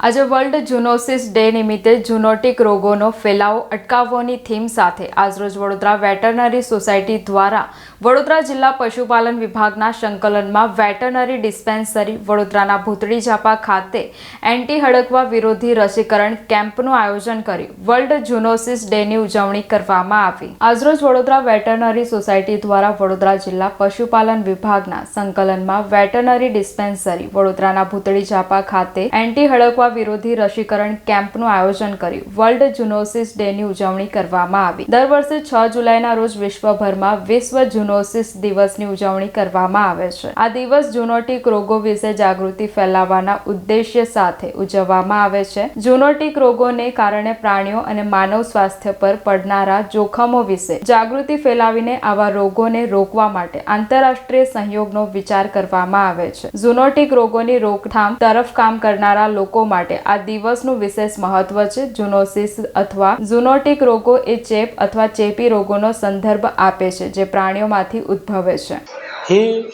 આજે world zoonosis day નિમિત્તે જુનોટિક રોગોનો ફેલાવો અટકાવવાની થીમ સાથે આજરોજ વડોદરા વેટરનરી સોસાયટી દ્વારા વડોદરા જિલ્લા પશુપાલન વિભાગના સંકલનમાં વેટરનરી ડિસ્પેન્સરી વડોદરાના ભૂતળી ઝાપા ખાતે એન્ટી હડકવા વિરોધી રસીકરણ કેમ્પનું આયોજન કર્યું. વર્લ્ડ જુનોસિસ ડેની ઉજવણી કરવામાં આવી. આજરોજ વડોદરા વેટરનરી સોસાયટી દ્વારા વડોદરા જિલ્લા પશુપાલન વિભાગના સંકલનમાં વેટરનરી ડિસ્પેન્સરી વડોદરાના ભૂતળી ઝાપા ખાતે એન્ટી હડકવા વિરોધી રસીકરણ કેમ્પનું આયોજન કર્યું. વર્લ્ડ જુનોસિસ ડેની ઉજવણી કરવામાં આવી. દર વર્ષે છ જુલાઈના રોજ વિશ્વભરમાં વિશ્વ જુનોસિસ દિવસની ઉજવણી કરવામાં આવે છે. આ દિવસ જુનોટિક રોગો વિશે જાગૃતિ ફેલાવવાના ઉદ્દેશ્ય સાથે ઉજવવામાં આવે છે. જુનોટિક રોગોને કારણે પ્રાણીઓ અને માનવ સ્વાસ્થ્ય પર પડનારા જોખમો વિશે જાગૃતિ ફેલાવીને આવા રોગોને રોકવા માટે આંતરરાષ્ટ્રીય સહયોગનો વિચાર કરવામાં આવે છે. ઝુનોટિક રોગોની રોકથામ તરફ કામ કરનારા લોકો માટે આ દિવસનું વિશેષ મહત્વ છે. જુનોસિસ અથવા ઝુનોટિક રોગો એ ચેપ અથવા ચેપી રોગોનો સંદર્ભ આપે છે, જે પ્રાણીઓમાંથી ઉદ્ભવે છે. હું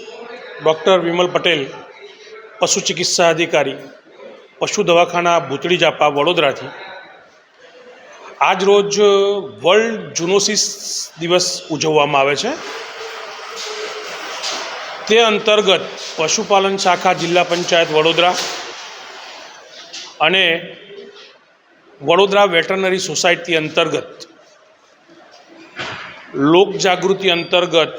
ડૉક્ટર વિમલ પટેલ, પશુ ચિકિત્સા અધિકારી, પશુ દવાખાના ભૂતળી જાપા વડોદરાથી. આજ રોજ વર્લ્ડ જુનોસિસ દિવસ ઉજવવામાં આવે છે. તે અંતર્ગત પશુપાલન શાખા જિલ્લા પંચાયત વડોદરા અને વડોદરા વેટરનરી સોસાયટી અંતર્ગત લોકજાગૃતિ અંતર્ગત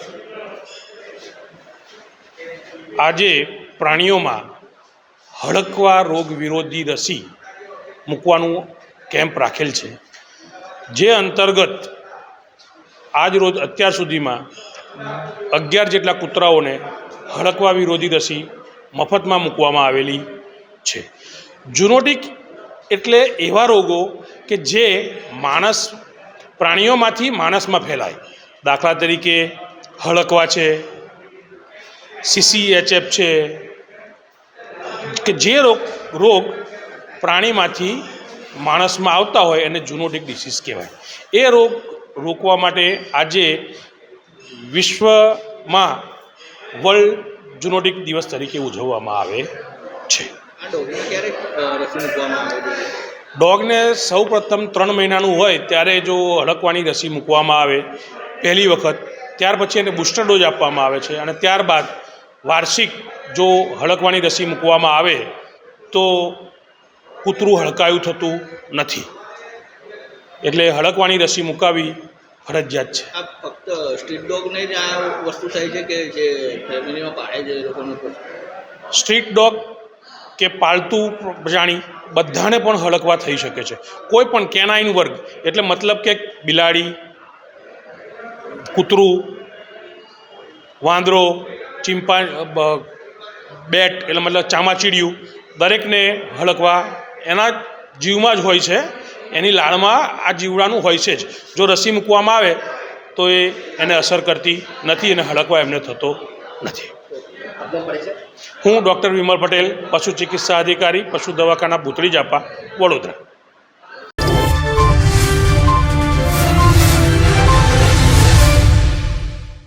આજે પ્રાણીઓમાં હડકવા રોગ વિરોધી રસી મૂકવાનું કેમ્પ રાખેલ છે. જે અંતર્ગત આજ રોજ અત્યાર સુધીમાં અગિયાર જેટલા કૂતરાઓને હડકવા વિરોધી રસી મફતમાં મૂકવામાં આવેલી છે. જુનોટિક એટલે એવા રોગો કે જે માણસ પ્રાણીઓમાંથી માણસમાં ફેલાય. દાખલા તરીકે હળકવા છે સીસીએચએફ છે, કે જે રોગ રોગ પ્રાણીમાંથી માણસમાં આવતા હોય એને જુનોટિક ડિસીઝ કહેવાય. એ રોગ રોકવા માટે આજે વિશ્વમાં વર્લ્ડ જુનોટિક દિવસ તરીકે ઉજવવામાં આવે છે. ડોગને સૌ પ્રથમ ત્રણ મહિનાનું હોય ત્યારે જો હડકવાની રસી મૂકવામાં આવે પહેલી વખત ત્યાર પછી એને બુસ્ટર ડોઝ આપવામાં આવે છે અને ત્યારબાદ વાર્ષિક જો હડકવાની રસી મૂકવામાં આવે તો કૂતરું હડકાયું થતું નથી. એટલે હડકવાની રસી મુકાવી ફરજિયાત છે. આ ફક્ત સ્ટ્રીટ ડોગને જ આ વસ્તુ થાય છે કે જે ફેમિલીમાં પાળે છે એ લોકોને? સ્ટ્રીટ ડોગ કે પાલતુ પ્રાણી બધાને પણ હડકવા થઈ શકે છે. કોઈ પણ કેનાઇન વર્ગ, એટલે મતલબ કે બિલાડી, કૂતરું, વાંદરો, ચિંપા બેટ, એટલે મતલબ ચામાચીડિયું, દરેકને હડકવા એના જીવમાં જ હોય છે. એની લાળમાં આ જીવડાનું હોય છે જ. જો રસી મૂકવામાં આવે તો એ એને અસર કરતી નથી અને હડકવા એમને થતો નથી. હું ડૉક્ટર વિમલ પટેલ પશુ ચિકિત્સા અધિકારી પશુ દવાખાના ભૂતળી જાપા વડોદરા.